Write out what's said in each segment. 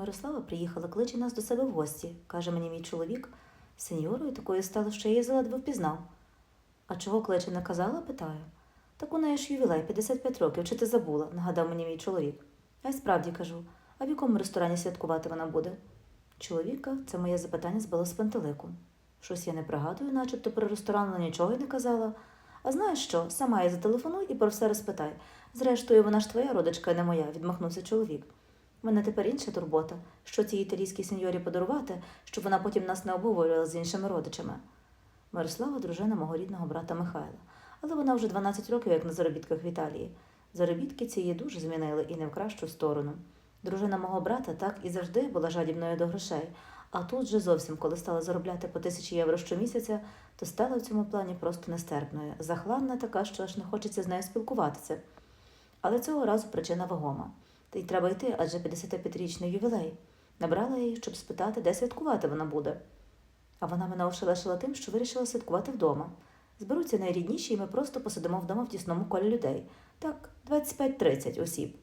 Мирослава приїхала, кличе нас до себе в гості, каже мені мій чоловік. Сеньорою такою стало, що я її заледве впізнав. А чого кличе не казала? питаю. Так у неї ж ювілей 55 років, чи ти забула? нагадав мені мій чоловік. А й справді кажу, а в якому ресторані святкувати вона буде? Чоловіка це моє запитання збило з пантелику. Щось я не пригадую, начебто про ресторан вона нічого й не казала. А знаєш що, сама їй зателефонуй і про все розпитай. Зрештою, вона ж твоя родичка, а не моя, відмахнувся чоловік. Мене тепер інша турбота, що цій італійській сеньорі подарувати, щоб вона потім нас не обговорювала з іншими родичами. Мирослава дружина мого рідного брата Михайла, але вона вже 12 років як на заробітках в Італії. Заробітки ці її дуже змінили і не в кращу сторону. Дружина мого брата так і завжди була жадібною до грошей, а тут же зовсім, коли стала заробляти по тисячі євро щомісяця, то стала в цьому плані просто нестерпною, захланна така, що аж не хочеться з нею спілкуватися. Але цього разу причина вагома. Та й треба йти, адже 55-річний ювілей. Набрала її, щоб спитати, де святкувати вона буде. А вона мене ошелешила тим, що вирішила святкувати вдома. Зберуться найрідніші, і ми просто посидимо вдома в тісному колі людей. Так, 25-30 осіб.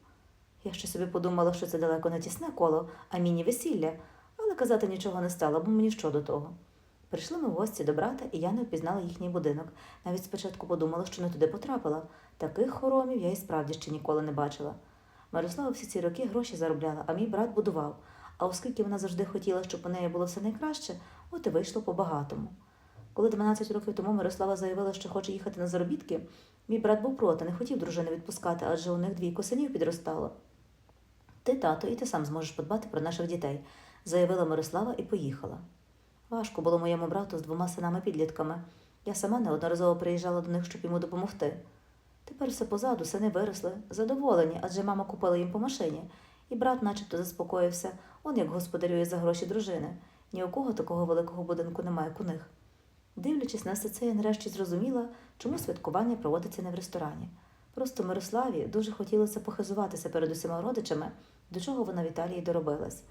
Я ще собі подумала, що це далеко не тісне коло, а міні-весілля, але казати нічого не стала, бо мені що до того. Прийшли ми в гості до брата, і я не впізнала їхній будинок. Навіть спочатку подумала, що не туди потрапила. Таких хоромів я і справді ще ніколи не бачила. Мирослава всі ці роки гроші заробляла, а мій брат будував. А оскільки вона завжди хотіла, щоб у неї було все найкраще, от і вийшло по-багатому. Коли 12 років тому Мирослава заявила, що хоче їхати на заробітки, мій брат був проти, не хотів дружини відпускати, адже у них двійко синів підростало. Ти, тато, і ти сам зможеш подбати про наших дітей, заявила Мирослава і поїхала. Важко було моєму брату з двома синами-підлітками. Я сама неодноразово приїжджала до них, щоб йому допомогти. Тепер все позаду, сини виросли, задоволені, адже мама купила їм по машині, і брат начебто заспокоївся, он як господарює за гроші дружини. Ні у кого такого великого будинку немає, як у них. Дивлячись на все це, я нарешті зрозуміла, чому святкування проводиться не в ресторані. Просто Мирославі дуже хотілося похизуватися перед усіма родичами, до чого вона в Італії доробилась.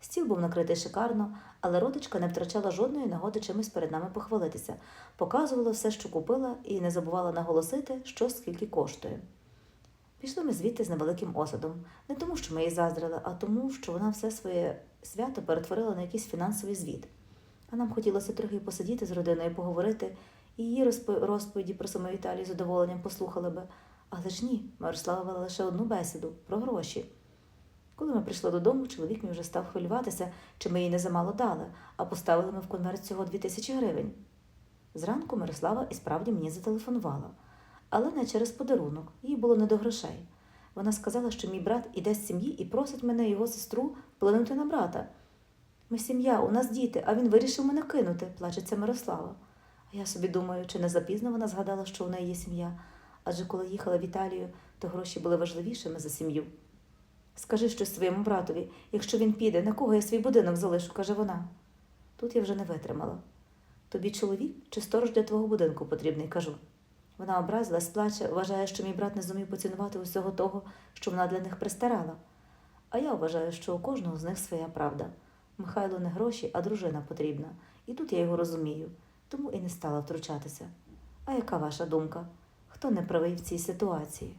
Стіл був накритий шикарно, але родичка не втрачала жодної нагоди чимось перед нами похвалитися, показувала все, що купила, і не забувала наголосити, що скільки коштує. Пішли ми звідти з невеликим осадом, не тому, що ми її заздрили, а тому, що вона все своє свято перетворила на якийсь фінансовий звіт. А нам хотілося трохи посидіти з родиною, поговорити, і її розповіді про саму Італію з задоволенням послухали би. Але ж ні, Мирослава вела лише одну бесіду про гроші. Коли ми прийшли додому, чоловік мій вже став хвилюватися, чи ми їй не замало дали, а поставили ми в конверт всього дві тисячі гривень. Зранку Мирослава і справді мені зателефонувала, але не через подарунок, їй було не до грошей. Вона сказала, що мій брат іде з сім'ї і просить мене його сестру вплинути на брата. Ми сім'я, у нас діти, а він вирішив мене кинути, плачеться Мирослава. А я собі думаю, чи не запізно вона згадала, що у неї є сім'я, адже коли їхала в Італію, то гроші були важливішими за сім'ю. Скажи щось своєму братові, якщо він піде, на кого я свій будинок залишу, каже вона. Тут я вже не витримала. Тобі чоловік чи сторож для твого будинку потрібний, кажу. Вона образилась, плаче, вважає, що мій брат не зумів поцінувати усього того, що вона для них пристарала. А я вважаю, що у кожного з них своя правда. Михайлу не гроші, а дружина потрібна. І тут я його розумію, тому і не стала втручатися. А яка ваша думка? Хто не правий в цій ситуації?